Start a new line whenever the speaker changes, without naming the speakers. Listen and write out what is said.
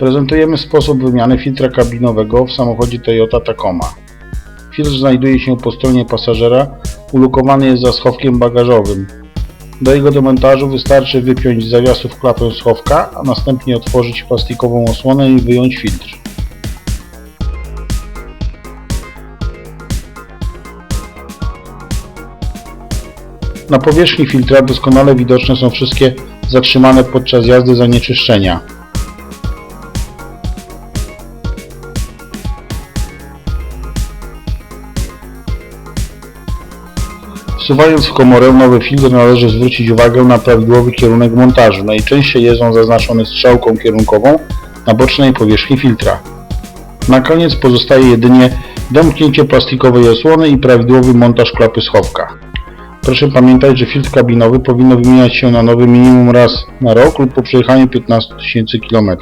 Prezentujemy sposób wymiany filtra kabinowego w samochodzie Toyota Tacoma. Filtr znajduje się po stronie pasażera, ulokowany jest za schowkiem bagażowym. Do jego demontażu wystarczy wypiąć z zawiasów klapę schowka, a następnie otworzyć plastikową osłonę i wyjąć filtr. Na powierzchni filtra doskonale widoczne są wszystkie zatrzymane podczas jazdy zanieczyszczenia. Wsuwając w komorę nowy filtr należy zwrócić uwagę na prawidłowy kierunek montażu. Najczęściej jest on zaznaczony strzałką kierunkową na bocznej powierzchni filtra. Na koniec pozostaje jedynie domknięcie plastikowej osłony i prawidłowy montaż klapy schowka. Proszę pamiętać, że filtr kabinowy powinno wymieniać się na nowy minimum raz na rok lub po przejechaniu 15 000 km.